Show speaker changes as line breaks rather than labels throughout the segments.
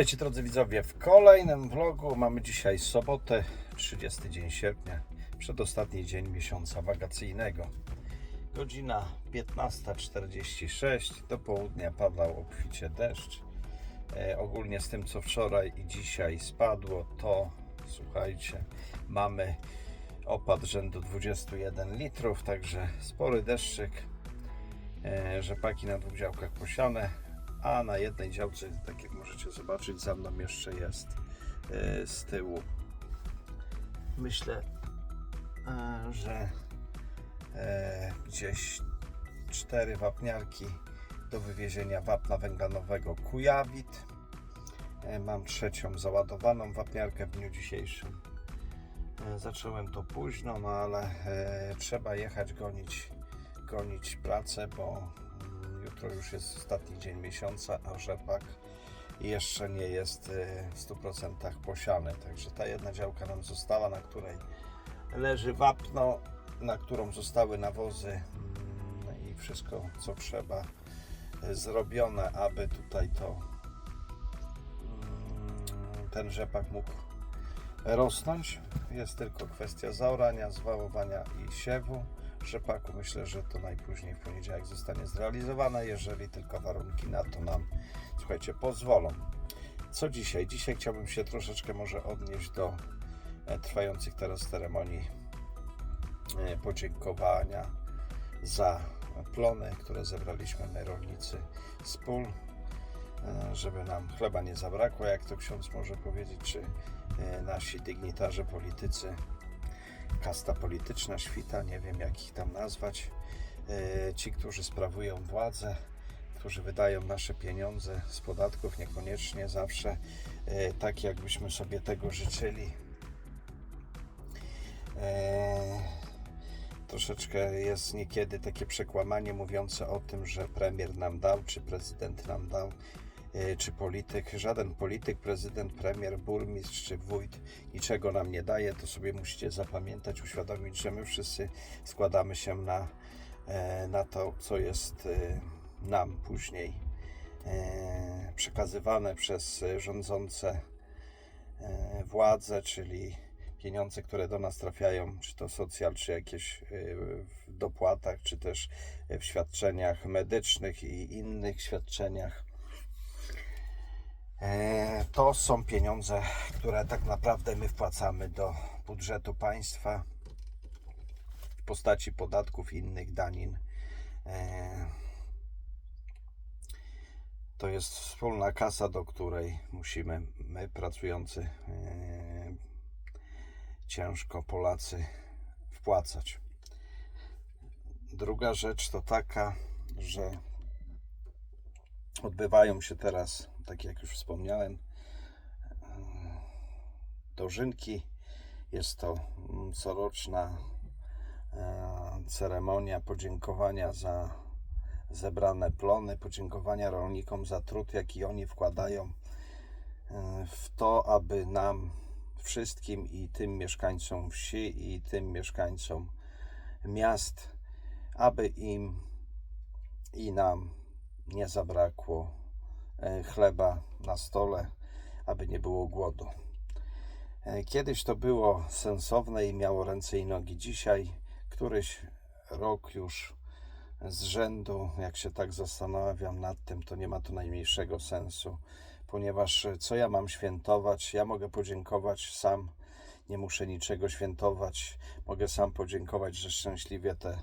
Witajcie drodzy widzowie w kolejnym vlogu. Mamy dzisiaj sobotę, 30 dzień sierpnia, przedostatni dzień miesiąca wakacyjnego. Godzina 15.46, do południa padał obficie deszcz. E, ogólnie z tym co wczoraj i dzisiaj spadło, to słuchajcie, mamy opad rzędu 21 litrów, także spory deszczyk. E, rzepaki na dwóch działkach posiane, a na jednej działce, tak jak możecie zobaczyć, za mną jeszcze jest e, z tyłu. Myślę, e, że e, gdzieś cztery wapniarki do wywiezienia wapna węglanowego Kujawit. Mam trzecią załadowaną wapniarkę w dniu dzisiejszym. Zacząłem to późno, no ale trzeba jechać gonić, gonić pracę, bo jutro już jest ostatni dzień miesiąca, a rzepak jeszcze nie jest e, w 100% posiany. Także ta jedna działka nam została, na której leży wapno, na którą zostały nawozy mm, i wszystko co trzeba e, zrobione, aby tutaj to mm, ten rzepak mógł rosnąć. Jest tylko kwestia zaorania, zwałowania i siewu rzepaku. Myślę, że to najpóźniej w poniedziałek zostanie zrealizowane, jeżeli tylko warunki na to nam, słuchajcie, pozwolą. Co dzisiaj? Dzisiaj chciałbym się troszeczkę może odnieść do e, trwających teraz ceremonii e, podziękowania za plony, które zebraliśmy my rolnicy z pól, e, żeby nam chleba nie zabrakło, jak to ksiądz może powiedzieć, czy nasi dygnitarze, politycy, kasta polityczna, świta, nie wiem jak ich tam nazwać, e, ci, którzy sprawują władzę, którzy wydają nasze pieniądze z podatków, niekoniecznie zawsze e, tak, jakbyśmy sobie tego życzyli. E, troszeczkę jest niekiedy takie przekłamanie mówiące o tym, że premier nam dał, czy prezydent nam dał, czy polityk. Żaden polityk, prezydent, premier, burmistrz czy wójt niczego nam nie daje. To sobie musicie zapamiętać, uświadomić, że my wszyscy składamy się na, e, na to, co jest e, nam później e, przekazywane przez e, rządzące e, władze, czyli pieniądze, które do nas trafiają, czy to socjal, czy jakieś e, w dopłatach, czy też w świadczeniach medycznych i innych świadczeniach. E, To są pieniądze, które tak naprawdę my wpłacamy do budżetu państwa w postaci podatków i innych danin. E, To jest wspólna kasa, do której musimy my, pracujący e, ciężko Polacy, wpłacać. Druga rzecz to taka, że odbywają się teraz, tak jak już wspomniałem, dożynki. Jest to mm, coroczna e, ceremonia podziękowania za zebrane plony, podziękowania rolnikom za trud, jaki oni wkładają e, w to, aby nam wszystkim i tym mieszkańcom wsi i tym mieszkańcom miast, aby im i nam nie zabrakło e, chleba na stole, aby nie było głodu. E, Kiedyś to było sensowne i miało ręce i nogi. Dzisiaj, któryś rok już z rzędu, jak się tak zastanawiam nad tym, to nie ma to najmniejszego sensu, ponieważ e, co ja mam świętować? Ja mogę podziękować sam, nie muszę niczego świętować. Mogę sam podziękować, że szczęśliwie te e,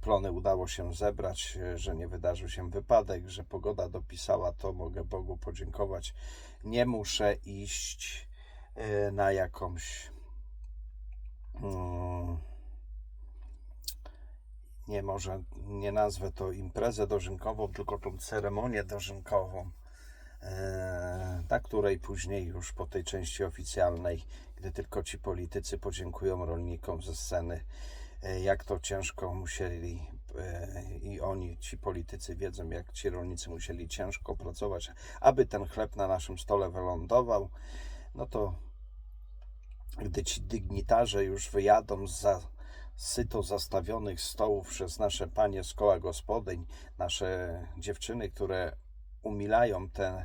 plony udało się zebrać, e, że nie wydarzył się wypadek, że pogoda dopisała to, mogę Bogu podziękować. Nie muszę iść e, na jakąś mm, nie może, nie nazwę to imprezę dożynkową, tylko tą ceremonię dożynkową, e, na której później już po tej części oficjalnej, gdy tylko ci politycy podziękują rolnikom ze sceny, e, jak to ciężko musieli e, i oni, ci politycy wiedzą, jak ci rolnicy musieli ciężko pracować, aby ten chleb na naszym stole wylądował, no to gdy ci dygnitarze już wyjadą za syto zastawionych stołów przez nasze panie z koła gospodyń, nasze dziewczyny, które umilają te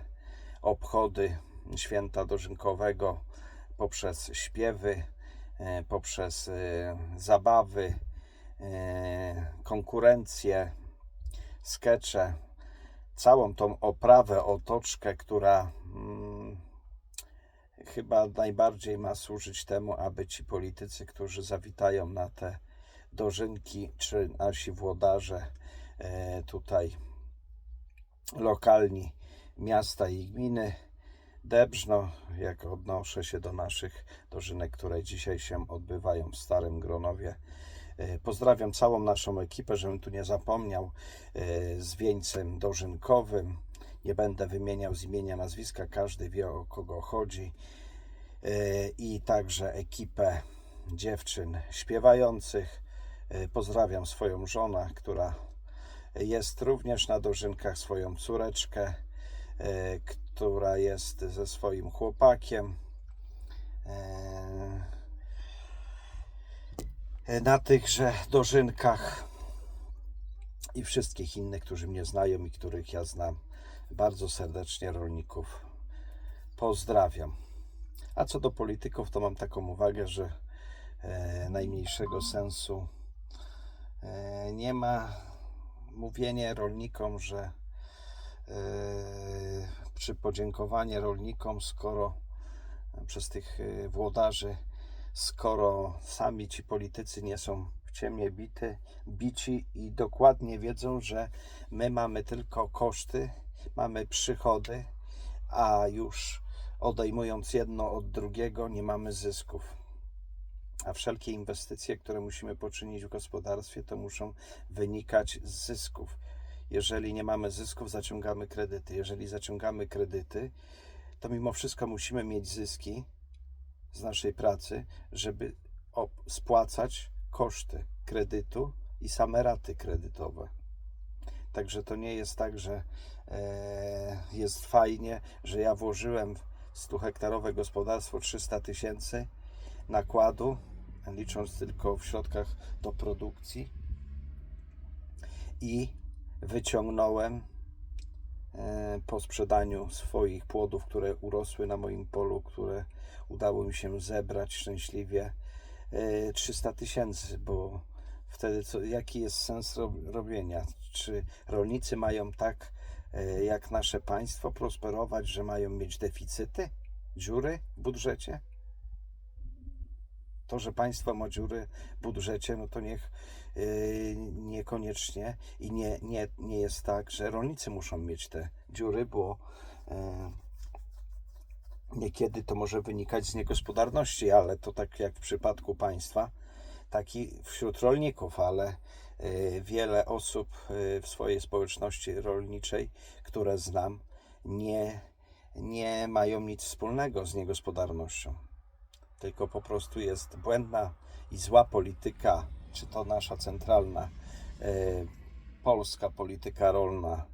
obchody święta dożynkowego poprzez śpiewy, e, poprzez e, zabawy, e, konkurencje, skecze, całą tą oprawę, otoczkę, która mm, chyba najbardziej ma służyć temu, aby ci politycy, którzy zawitają na te dożynki, czy nasi włodarze e, tutaj lokalni miasta i gminy, Debrzno, jak odnoszę się do naszych dożynek, które dzisiaj się odbywają w Starym Gronowie. E, Pozdrawiam całą naszą ekipę, żebym tu nie zapomniał, e, z wieńcem dożynkowym. Nie będę wymieniał z imienia, nazwiska, każdy wie o kogo chodzi. E, I także ekipę dziewczyn śpiewających. Pozdrawiam swoją żonę, która jest również na dożynkach, swoją córeczkę, która jest ze swoim chłopakiem. E, Na tychże dożynkach i wszystkich innych, którzy mnie znają i których ja znam. Bardzo serdecznie rolników pozdrawiam. A co do polityków, to mam taką uwagę, że e, najmniejszego sensu e, nie ma mówienie rolnikom, że e, przy podziękowanie rolnikom, skoro przez tych e, włodarzy, skoro sami ci politycy nie są w ciemnie bity, bici i dokładnie wiedzą, że my mamy tylko koszty, mamy przychody, a już odejmując jedno od drugiego, nie mamy zysków. A wszelkie inwestycje, które musimy poczynić w gospodarstwie, to muszą wynikać z zysków. Jeżeli nie mamy zysków, zaciągamy kredyty. Jeżeli zaciągamy kredyty, to mimo wszystko musimy mieć zyski z naszej pracy, żeby spłacać koszty kredytu i same raty kredytowe. Także to nie jest tak, że e, jest fajnie, że ja włożyłem w 100 hektarowe gospodarstwo 300 tysięcy nakładu, licząc tylko w środkach do produkcji i wyciągnąłem e, po sprzedaniu swoich płodów, które urosły na moim polu, które udało mi się zebrać szczęśliwie e, 300 tysięcy, bo wtedy co, jaki jest sens rob, robienia? Czy rolnicy mają tak e, jak nasze państwo prosperować, że mają mieć deficyty, dziury w budżecie? To, że państwo ma dziury w budżecie, no to niech yy, niekoniecznie i nie, nie, nie jest tak, że rolnicy muszą mieć te dziury, bo yy, niekiedy to może wynikać z niegospodarności, ale to tak jak w przypadku państwa, tak i wśród rolników, ale yy, wiele osób w swojej społeczności rolniczej, które znam, nie, nie mają nic wspólnego z niegospodarnością tylko po prostu jest błędna i zła polityka, czy to nasza centralna e, polska polityka rolna,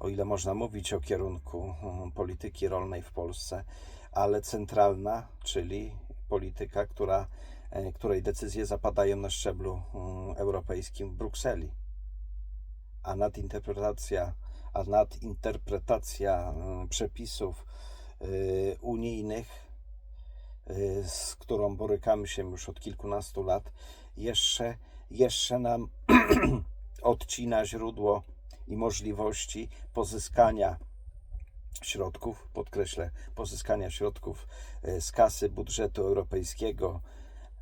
o ile można mówić o kierunku mm, polityki rolnej w Polsce, ale centralna, czyli polityka, która, e, której decyzje zapadają na szczeblu mm, europejskim w Brukseli. A nadinterpretacja, a nadinterpretacja mm, przepisów y, unijnych z którą borykamy się już od kilkunastu lat, jeszcze, jeszcze nam odcina źródło i możliwości pozyskania środków, podkreślę, pozyskania środków y, z kasy budżetu europejskiego,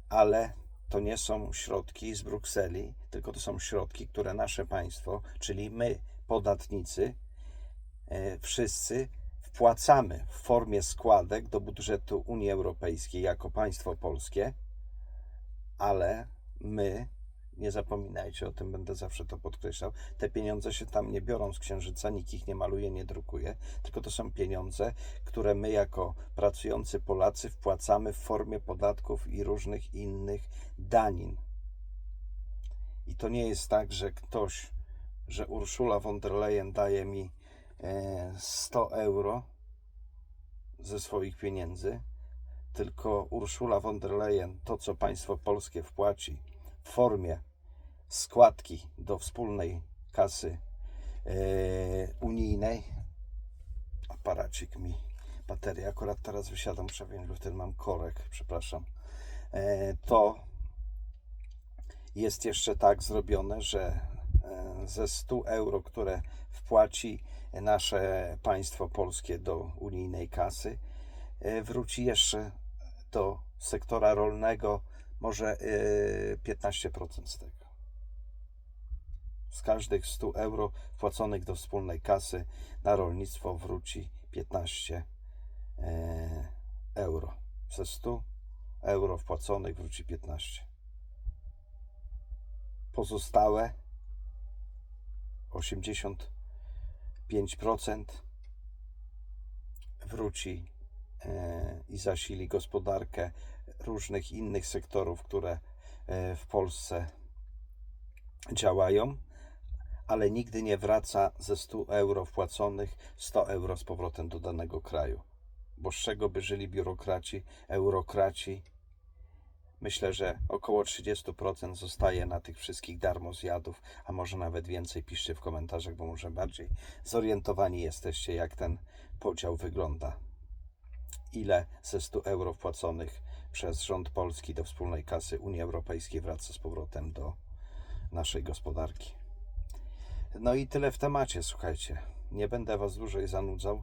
ale to nie są środki z Brukseli, tylko to są środki, które nasze państwo, czyli my, podatnicy, e, wszyscy wpłacamy w formie składek do budżetu Unii Europejskiej jako państwo polskie, ale my, nie zapominajcie o tym, będę zawsze to podkreślał, te pieniądze się tam nie biorą z księżyca, nikt ich nie maluje, nie drukuje, tylko to są pieniądze, które my jako pracujący Polacy wpłacamy w formie podatków i różnych innych danin. I to nie jest tak, że ktoś, że Urszula von der Leyen daje mi 100 euro ze swoich pieniędzy, tylko Urszula von der Leyen to, co państwo polskie wpłaci w formie składki do wspólnej kasy e, unijnej, aparacie. torcik mi baterii. Akurat teraz wysiadam, muszę wziąć, wtedy mam korek, przepraszam. E, to jest jeszcze tak zrobione, że e, ze 100 euro, które wpłaci nasze państwo polskie do unijnej kasy, e, wróci jeszcze do sektora rolnego może e, 15% z tego. Z każdych 100 euro wpłaconych do wspólnej kasy na rolnictwo wróci 15 e, euro. Ze 100 euro wpłaconych wróci 15. Pozostałe 85% wróci e, i zasili gospodarkę różnych innych sektorów, które e, w Polsce działają, ale nigdy nie wraca ze 100 euro wpłaconych 100 euro z powrotem do danego kraju. Bo z czego by żyli biurokraci, eurokraci? Myślę, że około 30% zostaje na tych wszystkich darmozjadów, a może nawet więcej. Piszcie w komentarzach, bo może bardziej zorientowani jesteście, jak ten podział wygląda. Ile ze 100 euro wpłaconych przez rząd polski do wspólnej kasy Unii Europejskiej wraca z powrotem do naszej gospodarki. No i tyle w temacie, słuchajcie. Nie będę Was dłużej zanudzał.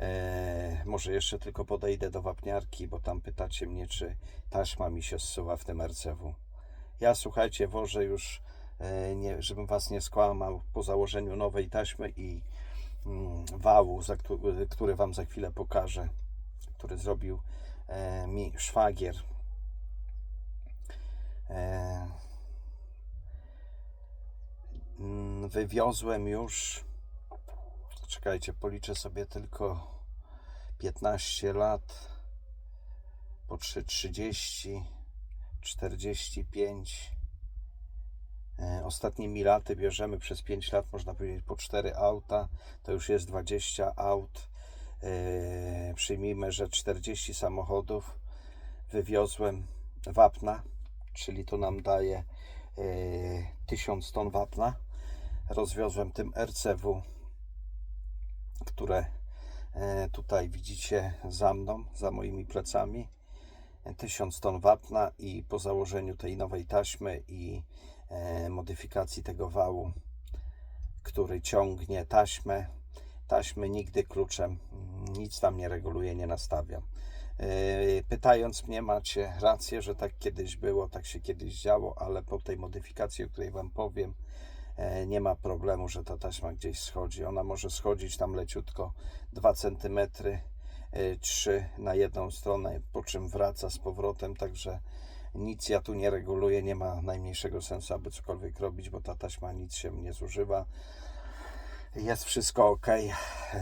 Eee, może jeszcze tylko podejdę do wapniarki, bo tam pytacie mnie, czy taśma mi się zsuwa w tym RCW. Ja, słuchajcie, wożę już, e, nie, żebym Was nie skłamał, po założeniu nowej taśmy i mm, wału, za, któ- który Wam za chwilę pokażę, który zrobił e, mi szwagier. E, mm, wywiozłem już czekajcie, policzę sobie tylko 15 lat po 3, 30 45 E, Ostatnimi laty bierzemy przez 5 lat, można powiedzieć, po 4 auta, to już jest 20 aut. E, Przyjmijmy, że 40 samochodów wywiozłem wapna, czyli to nam daje e, 1000 ton wapna. Rozwiozłem tym RCW, które e, tutaj widzicie za mną, za moimi plecami. 1000 ton wapna i po założeniu tej nowej taśmy i e, modyfikacji tego wału, który ciągnie taśmę. Taśmy nigdy kluczem nic tam nie reguluje, nie nastawiam. E, Pytając mnie, macie rację, że tak kiedyś było, tak się kiedyś działo, ale po tej modyfikacji, o której Wam powiem, nie ma problemu, że ta taśma gdzieś schodzi. Ona może schodzić tam leciutko 2 cm, 3 na jedną stronę, po czym wraca z powrotem, także nic ja tu nie reguluję, nie ma najmniejszego sensu, aby cokolwiek robić, bo ta taśma nic się nie zużywa. Jest wszystko ok.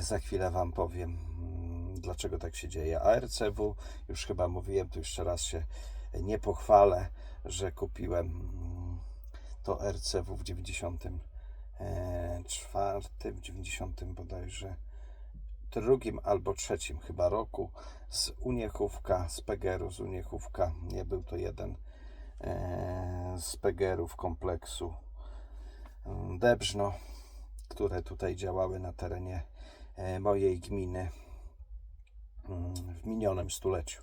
Za chwilę Wam powiem, mm, dlaczego tak się dzieje. A RCW, już chyba mówiłem, to jeszcze raz się nie pochwalę, że kupiłem mm, to RCW w 94, w 90 bodajże drugim albo trzecim chyba roku z Uniechówka, z Pegeru, z Uniechówka. Nie był to jeden e, z Pegerów kompleksu mm, Debrzno, które tutaj działały na terenie e, mojej gminy mm, w minionym stuleciu.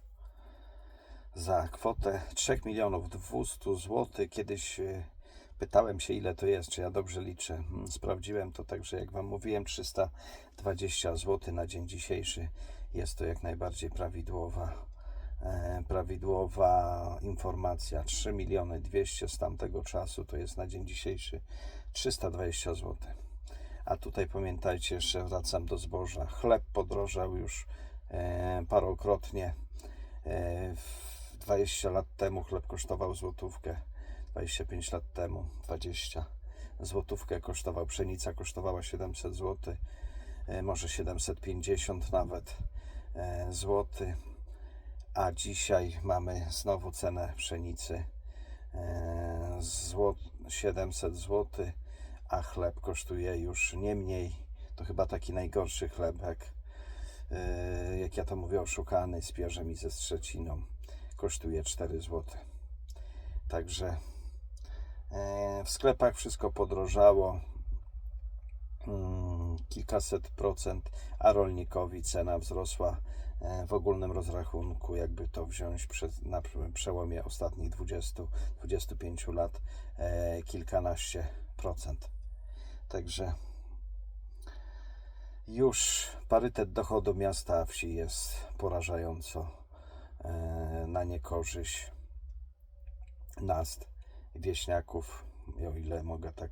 Za kwotę 3 milionów 200 zł kiedyś e, pytałem się ile to jest, czy ja dobrze liczę. Mm, Sprawdziłem to także jak Wam mówiłem 320 zł na dzień dzisiejszy. Jest to jak najbardziej prawidłowa e, prawidłowa informacja. 3 miliony 200 z tamtego czasu to jest na dzień dzisiejszy 320 zł. A tutaj pamiętajcie, jeszcze wracam do zboża. Chleb podrożał już e, parokrotnie. E, w 20 lat temu chleb kosztował złotówkę. 25 lat temu 20 złotówkę kosztował. Pszenica kosztowała 700 zł, e, może 750 nawet e, złoty. A dzisiaj mamy znowu cenę pszenicy e, zło, 700 zł, a chleb kosztuje już nie mniej. To chyba taki najgorszy chlebek, e, jak ja to mówię, oszukany z pierzem i ze strzeciną. Kosztuje 4 zł. Także e, w sklepach wszystko podrożało. Mm, kilkaset procent, a rolnikowi cena wzrosła e, w ogólnym rozrachunku, jakby to wziąć przez, na przełomie ostatnich 20-25 lat, e, kilkanaście procent. Także już parytet dochodu miasta a wsi jest porażająco e, na niekorzyść nas, wieśniaków, o ile mogę tak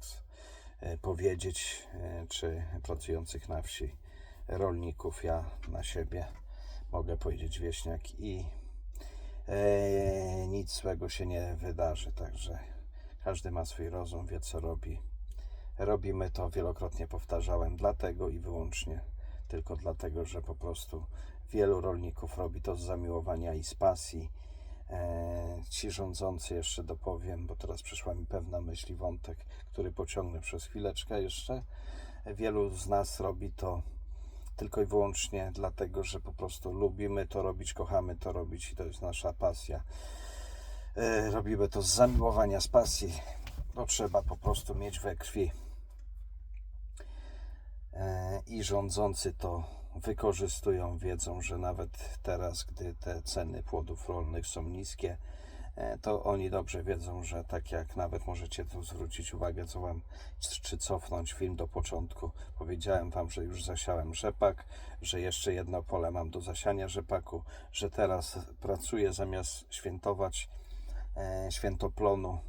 e, powiedzieć, e, czy pracujących na wsi, rolników. Ja na siebie mogę powiedzieć wieśniak i e, nic złego się nie wydarzy. Także każdy ma swój rozum, wie co robi. Robimy to, wielokrotnie powtarzałem, dlatego i wyłącznie tylko dlatego, że po prostu wielu rolników robi to z zamiłowania i z pasji. E, ci rządzący jeszcze dopowiem, bo teraz przyszła mi pewna myśl i wątek, który pociągnę przez chwileczkę jeszcze. Wielu z nas robi to tylko i wyłącznie dlatego, że po prostu lubimy to robić, kochamy to robić i to jest nasza pasja. E, robimy to z zamiłowania, z pasji, bo trzeba po prostu mieć we krwi. E, I rządzący to wykorzystują, wiedzą, że nawet teraz, gdy te ceny płodów rolnych są niskie, e, to oni dobrze wiedzą, że tak jak nawet możecie tu zwrócić uwagę, co wam, czy cofnąć film do początku. Powiedziałem wam, że już zasiałem rzepak, że jeszcze jedno pole mam do zasiania rzepaku, że teraz pracuję zamiast świętować e, świętoplonu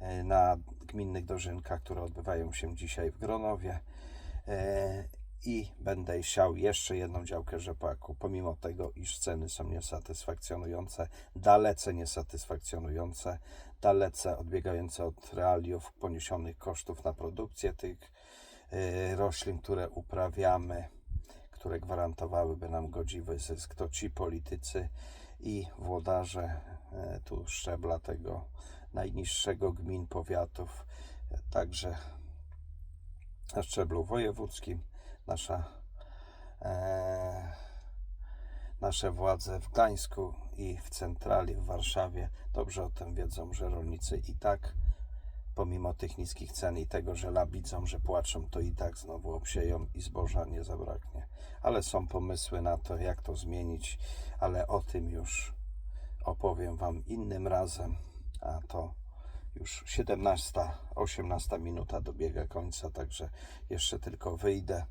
e, na gminnych dożynkach, które odbywają się dzisiaj w Gronowie e, i będę siał jeszcze jedną działkę rzepaku, pomimo tego, iż ceny są niesatysfakcjonujące, dalece niesatysfakcjonujące, dalece odbiegające od realiów poniesionych kosztów na produkcję tych e, roślin, które uprawiamy, które gwarantowałyby nam godziwy zysk. To ci politycy i włodarze e, tu szczebla tego najniższego gmin, powiatów, także na szczeblu wojewódzkim, nasza, e, nasze władze w Gdańsku i w centrali w Warszawie dobrze o tym wiedzą, że rolnicy i tak, pomimo tych niskich cen i tego, że labidzą, że płaczą, to i tak znowu obsieją i zboża nie zabraknie. Ale są pomysły na to, jak to zmienić, ale o tym już opowiem Wam innym razem, a to już 17, 18 minuta dobiega końca, także jeszcze tylko wyjdę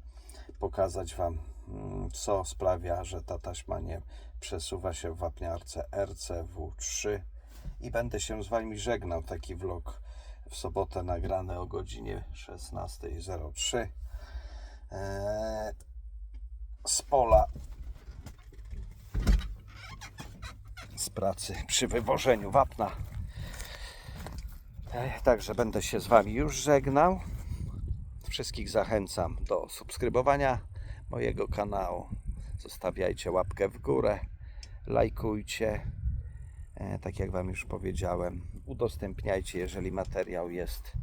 pokazać Wam, mm, co sprawia, że ta taśma nie przesuwa się w wapniarce RCW3 i będę się z Wami żegnał. Taki vlog w sobotę nagrany o godzinie 16.03 eee, z pola z pracy przy wywożeniu wapna. E, Także będę się z Wami już żegnał. Wszystkich zachęcam do subskrybowania mojego kanału. Zostawiajcie łapkę w górę, lajkujcie. E, Tak jak Wam już powiedziałem, udostępniajcie, jeżeli materiał jest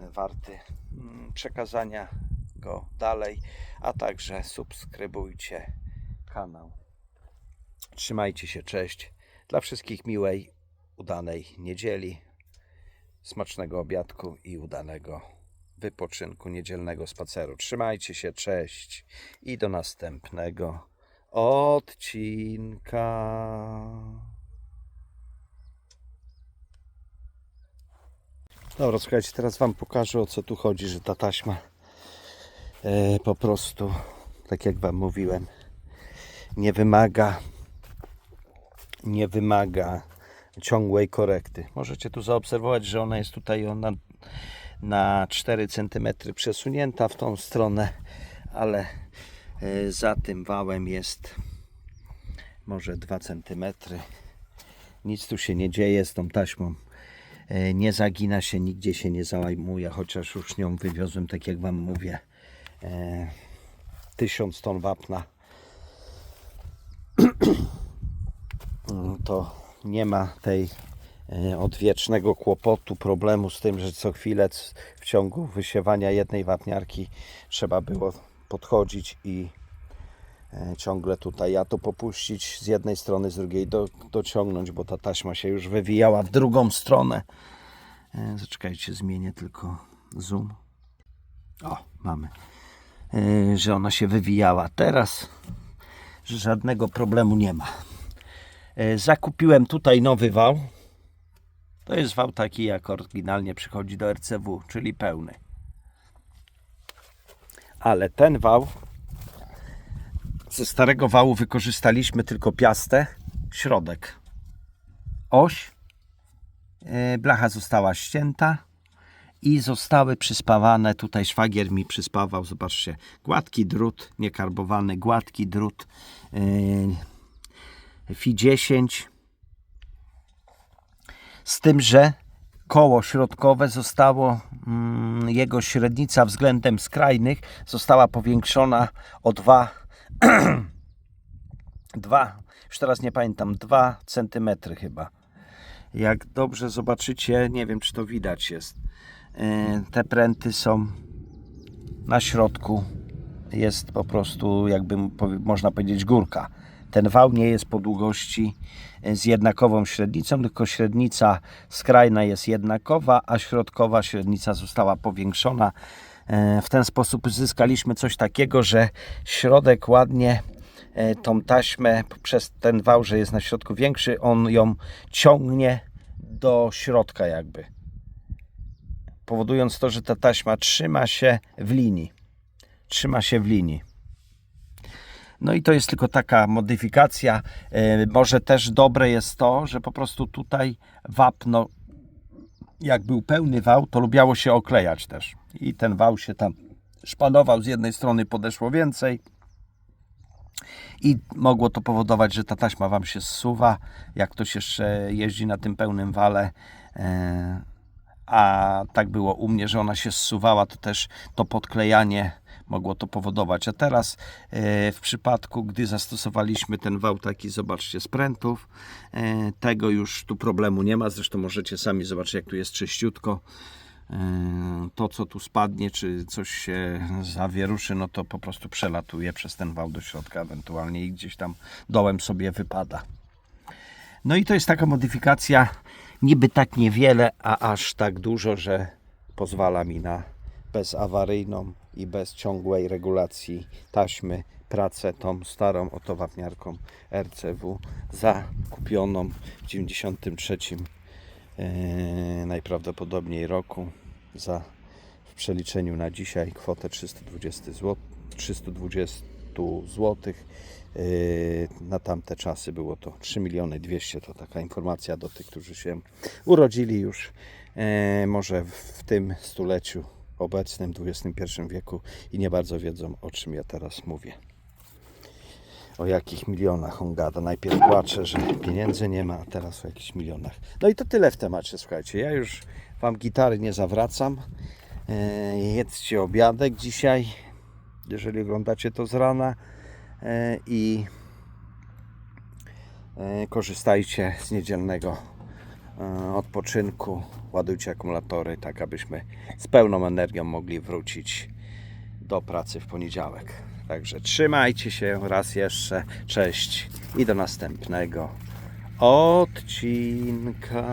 e, warty mm, przekazania go dalej, a także subskrybujcie kanał. Trzymajcie się, cześć. Dla wszystkich miłej, udanej niedzieli, smacznego obiadku i udanego wypoczynku, niedzielnego spaceru. Trzymajcie się, cześć i do następnego odcinka. Dobra, słuchajcie, teraz Wam pokażę o co tu chodzi, że ta taśma e, po prostu, tak jak Wam mówiłem, nie wymaga nie wymaga ciągłej korekty. Możecie tu zaobserwować, że ona jest tutaj ona na 4 cm przesunięta w tą stronę, ale e, za tym wałem jest może 2 cm. Nic tu się nie dzieje z tą taśmą. E, Nie zagina się, nigdzie się nie załamuje, chociaż już nią wywiozłem, tak jak Wam mówię, e, 1000 ton wapna. to nie ma tej e, odwiecznego kłopotu, problemu z tym, że co chwilę w ciągu wysiewania jednej wapniarki trzeba było podchodzić i e, ciągle tutaj ja to popuścić z jednej strony, z drugiej do, dociągnąć, bo ta taśma się już wywijała w drugą stronę. E, Zaczekajcie, zmienię tylko zoom. O, mamy. że ona się wywijała. Teraz żadnego problemu nie ma. Zakupiłem tutaj nowy wał. To jest wał taki, jak oryginalnie przychodzi do RCW, czyli pełny. Ale ten wał ze starego wału wykorzystaliśmy tylko piastę, środek. Oś, yy, blacha została ścięta i zostały przyspawane, tutaj szwagier mi przyspawał, zobaczcie, gładki drut, niekarbowany, gładki drut yy, FI 10 z tym, że koło środkowe zostało, mm, jego średnica względem skrajnych została powiększona o 2, 2 już teraz nie pamiętam, 2 cm chyba. Jak dobrze zobaczycie, nie wiem czy to widać jest, Yy, te pręty są na środku, jest po prostu jakby można powiedzieć górka. Ten wał nie jest po długości e, z jednakową średnicą, tylko średnica skrajna jest jednakowa, a środkowa średnica została powiększona. E, W ten sposób uzyskaliśmy coś takiego, że środek ładnie e, tą taśmę przez ten wał, że jest na środku większy, on ją ciągnie do środka jakby. Powodując to, że ta taśma trzyma się w linii. Trzyma się w linii. No i to jest tylko taka modyfikacja. E, Może też dobre jest to, że po prostu tutaj wapno, jak był pełny wał, to lubiało się oklejać też. I ten wał się tam szpanował, z jednej strony podeszło więcej. I mogło to powodować, że ta taśma Wam się zsuwa, jak ktoś jeszcze jeździ na tym pełnym wale. E, a tak było u mnie, że ona się zsuwała, to też to podklejanie mogło to powodować. A teraz e, w przypadku, gdy zastosowaliśmy ten wał taki, zobaczcie, z prętów, e, tego już tu problemu nie ma. Zresztą możecie sami zobaczyć, jak tu jest czyściutko. E, To, co tu spadnie, czy coś się zawieruszy, no to po prostu przelatuje przez ten wał do środka ewentualnie i gdzieś tam dołem sobie wypada. No i to jest taka modyfikacja, niby tak niewiele, a aż tak dużo, że pozwala mi na bezawaryjną i bez ciągłej regulacji taśmy pracę tą starą oto wapniarką RCW zakupioną w 93 e, najprawdopodobniej roku za w przeliczeniu na dzisiaj kwotę 320 zł, 320 zł. Na tamte czasy było to 3 miliony 200. To taka informacja do tych, którzy się urodzili już e, może w tym stuleciu obecnym, XXI wieku i nie bardzo wiedzą o czym ja teraz mówię. O jakich milionach on gada. Najpierw płacze, że pieniędzy nie ma, a teraz o jakichś milionach. No i to tyle w temacie, słuchajcie. Ja już Wam gitary nie zawracam. E, Jedzcie obiadek dzisiaj, jeżeli oglądacie to z rana. E, I e, korzystajcie z niedzielnego odpoczynku. Ładujcie akumulatory, tak abyśmy z pełną energią mogli wrócić do pracy w poniedziałek. Także trzymajcie się raz jeszcze. Cześć i do następnego odcinka.